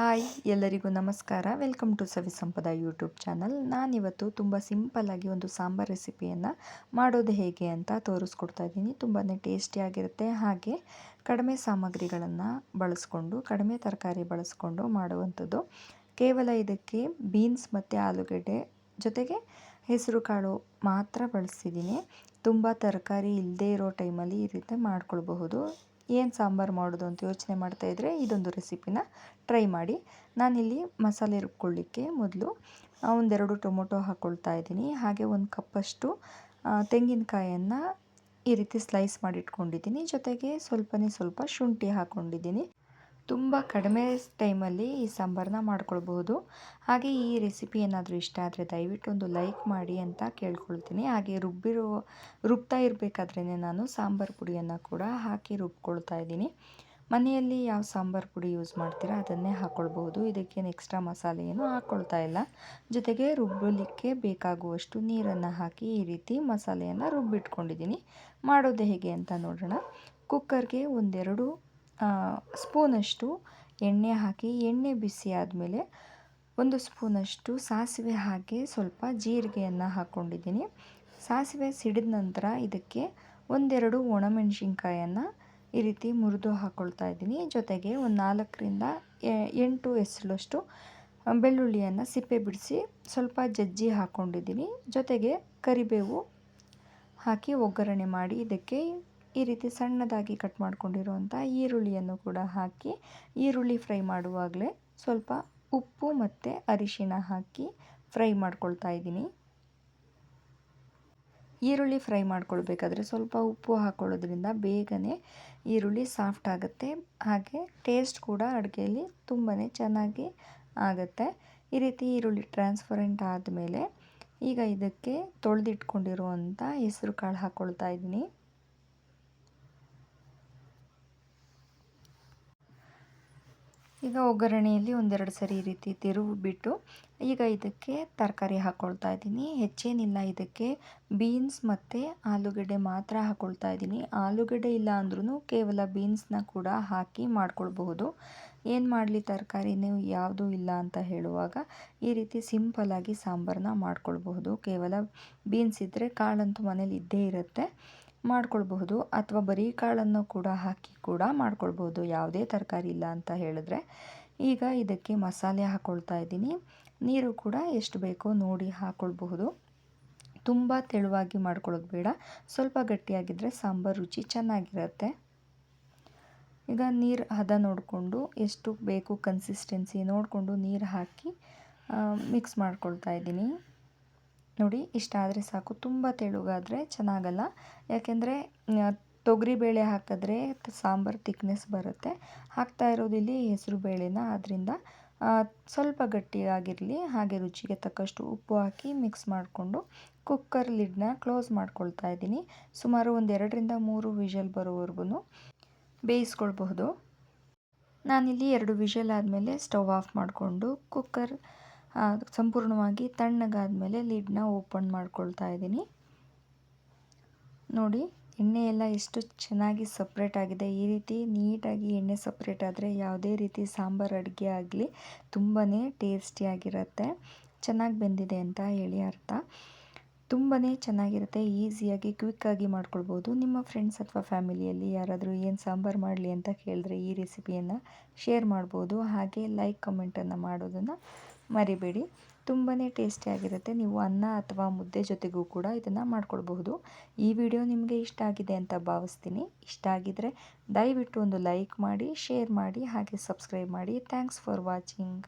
Hi, ಎಲ್ಲರಿಗೂ ನಮಸ್ಕಾರ. Welcome to Savi Sampada YouTube channel. ನಾನಿವತ್ತು ತುಂಬ ಸಿಂಪಲ್ಲಾಗಿ ಒಂದು ಸಾಂಬಾರ್ ರೆಸಿಪಿಯನ್ನು ಮಾಡೋದು ಹೇಗೆ ಅಂತ ತೋರಿಸ್ಕೊಡ್ತಾ ಇದ್ದೀನಿ. ತುಂಬಾ ಟೇಸ್ಟಿಯಾಗಿರುತ್ತೆ ಹಾಗೆ ಕಡಿಮೆ ಸಾಮಗ್ರಿಗಳನ್ನು ಬಳಸ್ಕೊಂಡು, ಕಡಿಮೆ ತರಕಾರಿ ಬಳಸ್ಕೊಂಡು ಮಾಡುವಂಥದ್ದು. ಕೇವಲ ಇದಕ್ಕೆ ಬೀನ್ಸ್ ಮತ್ತು ಆಲೂಗಡ್ಡೆ ಜೊತೆಗೆ ಹೆಸರುಕಾಳು ಮಾತ್ರ ಬಳಸ್ತಿದ್ದೀನಿ. ತುಂಬ ತರಕಾರಿ ಇಲ್ಲದೇ ಇರೋ ಟೈಮಲ್ಲಿ ಈ ರೀತಿ ಮಾಡ್ಕೊಳ್ಬಹುದು. ಏನು ಸಾಂಬಾರು ಮಾಡೋದು ಅಂತ ಯೋಚನೆ ಮಾಡ್ತಾಯಿದ್ರೆ ಇದೊಂದು ರೆಸಿಪಿನ ಟ್ರೈ ಮಾಡಿ. ನಾನಿಲ್ಲಿ ಮಸಾಲೆ ರುಬ್ಕೊಳ್ಳಿಕ್ಕೆ ಮೊದಲು ಒಂದೆರಡು ಟೊಮೊಟೊ ಹಾಕ್ಕೊಳ್ತಾ ಇದ್ದೀನಿ. ಹಾಗೆ ಒಂದು ಕಪ್ಪಷ್ಟು ತೆಂಗಿನಕಾಯನ್ನು ಈ ರೀತಿ ಸ್ಲೈಸ್ ಮಾಡಿಟ್ಕೊಂಡಿದ್ದೀನಿ ಜೊತೆಗೆ ಸ್ವಲ್ಪನೇ ಸ್ವಲ್ಪ ಶುಂಠಿ ಹಾಕ್ಕೊಂಡಿದ್ದೀನಿ ತುಂಬ ಕಡಿಮೆ ಟೈಮಲ್ಲಿ ಈ ಸಾಂಬಾರನ್ನ ಮಾಡ್ಕೊಳ್ಬಹುದು. ಹಾಗೆ ಈ ರೆಸಿಪಿ ಏನಾದರೂ ಇಷ್ಟ ಆದರೆ ದಯವಿಟ್ಟು ಒಂದು ಲೈಕ್ ಮಾಡಿ ಅಂತ ಕೇಳ್ಕೊಳ್ತೀನಿ. ಹಾಗೆ ರುಬ್ಬಿರೋ, ರುಬ್ತಾ ಇರಬೇಕಾದ್ರೇ ನಾನು ಸಾಂಬಾರು ಪುಡಿಯನ್ನು ಕೂಡ ಹಾಕಿ ರುಬ್ಕೊಳ್ತಾ ಇದ್ದೀನಿ. ಮನೆಯಲ್ಲಿ ಯಾವ ಸಾಂಬಾರು ಪುಡಿ ಯೂಸ್ ಮಾಡ್ತೀರಾ ಅದನ್ನೇ ಹಾಕ್ಕೊಳ್ಬಹುದು ಇದಕ್ಕೇನು ಎಕ್ಸ್ಟ್ರಾ ಮಸಾಲೆ ಏನು ಹಾಕ್ಕೊಳ್ತಾ ಇಲ್ಲ. ಜೊತೆಗೆ ರುಬ್ಬಲಿಕ್ಕೆ ಬೇಕಾಗುವಷ್ಟು ನೀರನ್ನು ಹಾಕಿ ಈ ರೀತಿ ಮಸಾಲೆಯನ್ನು ರುಬ್ಬಿಟ್ಕೊಂಡಿದ್ದೀನಿ. ಮಾಡೋದು ಹೇಗೆ ಅಂತ ನೋಡೋಣ. ಕುಕ್ಕರ್ಗೆ ಒಂದೆರಡು ಸ್ಪೂನಷ್ಟು ಎಣ್ಣೆ ಹಾಕಿ, ಎಣ್ಣೆ ಬಿಸಿ ಆದಮೇಲೆ ಒಂದು ಸ್ಪೂನಷ್ಟು ಸಾಸಿವೆ ಹಾಕಿ ಸ್ವಲ್ಪ ಜೀರಿಗೆಯನ್ನು ಹಾಕ್ಕೊಂಡಿದ್ದೀನಿ ಸಾಸಿವೆ ಸಿಡಿದ ನಂತರ ಇದಕ್ಕೆ ಒಂದೆರಡು ಒಣಮೆಣಸಿನ್ಕಾಯನ್ನು ಈ ರೀತಿ ಮುರಿದು ಹಾಕ್ಕೊಳ್ತಾ ಇದ್ದೀನಿ. ಜೊತೆಗೆ ಒಂದು ನಾಲ್ಕರಿಂದ ಎಂಟು ಎಸಳಷ್ಟು ಬೆಳ್ಳುಳ್ಳಿಯನ್ನು ಸಿಪ್ಪೆ ಬಿಡಿಸಿ ಸ್ವಲ್ಪ ಜಜ್ಜಿ ಹಾಕ್ಕೊಂಡಿದ್ದೀನಿ ಜೊತೆಗೆ ಕರಿಬೇವು ಹಾಕಿ ಒಗ್ಗರಣೆ ಮಾಡಿ ಇದಕ್ಕೆ ಈ ರೀತಿ ಸಣ್ಣದಾಗಿ ಕಟ್ ಮಾಡಿಕೊಂಡಿರುವಂಥ ಈರುಳ್ಳಿಯನ್ನು ಕೂಡ ಹಾಕಿ, ಈರುಳ್ಳಿ ಫ್ರೈ ಮಾಡುವಾಗಲೇ ಸ್ವಲ್ಪ ಉಪ್ಪು ಮತ್ತು ಅರಿಶಿನ ಹಾಕಿ ಫ್ರೈ ಮಾಡ್ಕೊಳ್ತಾ ಇದ್ದೀನಿ. ಈರುಳ್ಳಿ ಫ್ರೈ ಮಾಡ್ಕೊಳ್ಬೇಕಾದ್ರೆ ಸ್ವಲ್ಪ ಉಪ್ಪು ಹಾಕ್ಕೊಳ್ಳೋದ್ರಿಂದ ಬೇಗನೆ ಈರುಳ್ಳಿ ಸಾಫ್ಟ್ ಆಗುತ್ತೆ. ಹಾಗೆ ಟೇಸ್ಟ್ ಕೂಡ ಅಡುಗೆಯಲ್ಲಿ ತುಂಬಾ ಚೆನ್ನಾಗಿ ಆಗುತ್ತೆ. ಈ ರೀತಿ ಈರುಳ್ಳಿ ಟ್ರಾನ್ಸ್ಪರೆಂಟ್ ಆದಮೇಲೆ ಈಗ ಇದಕ್ಕೆ ತೊಳೆದಿಟ್ಕೊಂಡಿರುವಂಥ ಹೆಸರು ಕಾಳು ಹಾಕ್ಕೊಳ್ತಾ ಇದ್ದೀನಿ. ಈಗ ಒಗ್ಗರಣೆಯಲ್ಲಿ ಒಂದೆರಡು ಸರಿ ಈ ರೀತಿ ತಿರುವು ಬಿಟ್ಟು, ಈಗ ಇದಕ್ಕೆ ತರಕಾರಿ ಹಾಕ್ಕೊಳ್ತಾ ಇದ್ದೀನಿ. ಹೆಚ್ಚೇನಿಲ್ಲ ಇದಕ್ಕೆ. ಬೀನ್ಸ್ ಮತ್ತು ಆಲೂಗಡ್ಡೆ ಮಾತ್ರ ಹಾಕ್ಕೊಳ್ತಾ ಇದ್ದೀನಿ. ಆಲೂಗಡ್ಡೆ ಇಲ್ಲ ಅಂದ್ರೂ ಕೇವಲ ಬೀನ್ಸ್ನ ಕೂಡ ಹಾಕಿ ಮಾಡ್ಕೊಳ್ಬಹುದು. ಏನು ಮಾಡಲಿ ತರಕಾರಿ? ನೀವು ಯಾವುದೂ ಇಲ್ಲ ಅಂತ ಹೇಳುವಾಗ ಈ ರೀತಿ ಸಿಂಪಲ್ಲಾಗಿ ಸಾಂಬಾರನ್ನ ಮಾಡ್ಕೊಳ್ಬಹುದು. ಕೇವಲ ಬೀನ್ಸ್ ಇದ್ದರೆ ಕಾಳಂತೂ ಮನೇಲಿ ಇದ್ದೇ ಇರುತ್ತೆ. ಮಾಡ್ಕೊಳ್ಬಹುದು ಅಥವಾ ಬರೀ ಕಾಳನ್ನು ಕೂಡ ಹಾಕಿ ಕೂಡ ಮಾಡ್ಕೊಳ್ಬಹುದು. ಯಾವುದೇ ತರಕಾರಿ ಇಲ್ಲ ಅಂತ ಹೇಳಿದ್ರೆ ಈಗ ಇದಕ್ಕೆ ಮಸಾಲೆ ಹಾಕ್ಕೊಳ್ತಾ ಇದ್ದೀನಿ. ನೀರು ಕೂಡ ಎಷ್ಟು ಬೇಕೋ ನೋಡಿ ಹಾಕ್ಕೊಳ್ಬಹುದು ತುಂಬ ತೆಳುವಾಗಿ ಮಾಡ್ಕೊಳ್ಳೋದು ಬೇಡ. ಸ್ವಲ್ಪ ಗಟ್ಟಿಯಾಗಿದ್ದರೆ ಸಾಂಬಾರು ರುಚಿ ಚೆನ್ನಾಗಿರುತ್ತೆ. ಈಗ ನೀರು ಹದ ನೋಡಿಕೊಂಡು ಎಷ್ಟು ಬೇಕು ಕನ್ಸಿಸ್ಟೆನ್ಸಿ ನೋಡಿಕೊಂಡು ನೀರು ಹಾಕಿ ಮಿಕ್ಸ್ ಮಾಡ್ಕೊಳ್ತಾ ಇದ್ದೀನಿ. ನೋಡಿ, ಇಷ್ಟ ಆದರೆ ಸಾಕು. ತುಂಬ ತೆಳುಗಾದರೆ ಚೆನ್ನಾಗಲ್ಲ. ಯಾಕೆಂದರೆ ತೊಗರಿಬೇಳೆ ಹಾಕಿದ್ರೆ ಸಾಂಬಾರು ತಿಕ್ನೆಸ್ ಬರುತ್ತೆ. ಹಾಕ್ತಾ ಇರೋದಿಲ್ಲಿ ಹೆಸರು ಬೇಳೆನ. ಅದರಿಂದ ಸ್ವಲ್ಪ ಗಟ್ಟಿಯಾಗಿರಲಿ, ಹಾಗೆ ರುಚಿಗೆ ತಕ್ಕಷ್ಟು ಉಪ್ಪು ಹಾಕಿ ಮಿಕ್ಸ್ ಮಾಡಿಕೊಂಡು ಕುಕ್ಕರ್ ಲಿಡ್ನ ಕ್ಲೋಸ್ ಮಾಡ್ಕೊಳ್ತಾ ಇದ್ದೀನಿ. ಸುಮಾರು ಒಂದು ಎರಡರಿಂದ ಮೂರು ವಿಷಲ್ ಬರೋವರೆಗೂ ಬೇಯಿಸ್ಕೊಳ್ಬಹುದು. ನಾನಿಲ್ಲಿ ಎರಡು ವಿಷಲ್ ಆದಮೇಲೆ ಸ್ಟವ್ ಆಫ್ ಮಾಡಿಕೊಂಡು ಕುಕ್ಕರ್ ಸಂಪೂರ್ಣವಾಗಿ ತಣ್ಣಗಾದಮೇಲೆ ಲಿಡ್ನ ಓಪನ್ ಮಾಡ್ಕೊಳ್ತಾ ಇದ್ದೀನಿ. ನೋಡಿ ಎಣ್ಣೆ ಎಲ್ಲ ಎಷ್ಟು ಚೆನ್ನಾಗಿ ಸಪ್ರೇಟ್ ಆಗಿದೆ. ಈ ರೀತಿ ನೀಟಾಗಿ ಎಣ್ಣೆ ಸಪ್ರೇಟ್ ಆದರೆ ಯಾವುದೇ ರೀತಿ ಸಾಂಬಾರು, ಅಡುಗೆ ಆಗಲಿ ತುಂಬಾ ಟೇಸ್ಟಿಯಾಗಿರುತ್ತೆ ಚೆನ್ನಾಗಿ ಬೆಂದಿದೆ ಅಂತ ಹೇಳಿ ಅರ್ಥ. ತುಂಬಾ ಚೆನ್ನಾಗಿರುತ್ತೆ. ಈಸಿಯಾಗಿ ಕ್ವಿಕ್ಕಾಗಿ ಮಾಡ್ಕೊಳ್ಬೋದು. ನಿಮ್ಮ ಫ್ರೆಂಡ್ಸ್ ಅಥವಾ ಫ್ಯಾಮಿಲಿಯಲ್ಲಿ ಯಾರಾದರೂ ಏನು ಸಾಂಬಾರು ಮಾಡಲಿ ಅಂತ ಕೇಳಿದ್ರೆ ಈ ರೆಸಿಪಿಯನ್ನು ಶೇರ್ ಮಾಡ್ಬೋದು. ಹಾಗೆ ಲೈಕ್, ಕಮೆಂಟನ್ನು ಮಾಡೋದನ್ನು ಮರಿಬೇಡಿ. ತುಂಬಾ ಟೇಸ್ಟಿಯಾಗಿರುತ್ತೆ ನೀವು ಅನ್ನ ಅಥವಾ ಮುದ್ದೆ ಜೊತೆಗೂ ಕೂಡ ಇದನ್ನು ಮಾಡ್ಕೊಳ್ಬಹುದು ಈ ವಿಡಿಯೋ ನಿಮಗೆ ಇಷ್ಟ ಆಗಿದೆ ಅಂತ ಭಾವಿಸ್ತೀನಿ. ಇಷ್ಟ ಆಗಿದರೆ ದಯವಿಟ್ಟು ಒಂದು ಲೈಕ್ ಮಾಡಿ, ಶೇರ್ ಮಾಡಿ, ಹಾಗೆ ಸಬ್ಸ್ಕ್ರೈಬ್ ಮಾಡಿ. Thanks for watching.